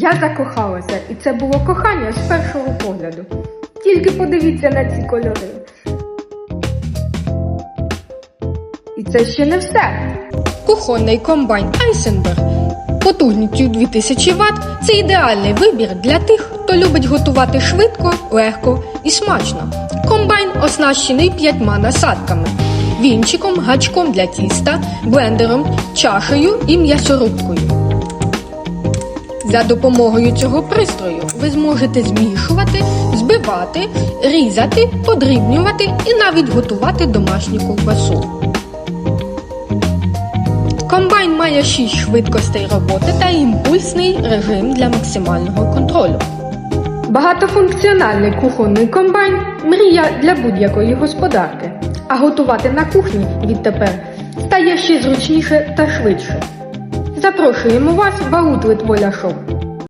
Я закохалася, і це було кохання з першого погляду. Тільки подивіться на ці кольори. І це ще не все. Кухонний комбайн Айсенберг потужністю 2000 Вт – це ідеальний вибір для тих, хто любить готувати швидко, легко і смачно. Комбайн оснащений п'ятьма насадками, вінчиком, гачком для тіста, блендером, чашею і м'ясорубкою. За допомогою цього пристрою ви зможете змішувати, збивати, різати, подрібнювати і навіть готувати домашню ковбасу. Комбайн має 6 швидкостей роботи та імпульсний режим для максимального контролю. Багатофункціональний кухонний комбайн мрія для будь-якої господарки. А готувати на кухні відтепер стає ще зручніше та швидше. Запрошуємо вас в Аутлет Воля Шоп.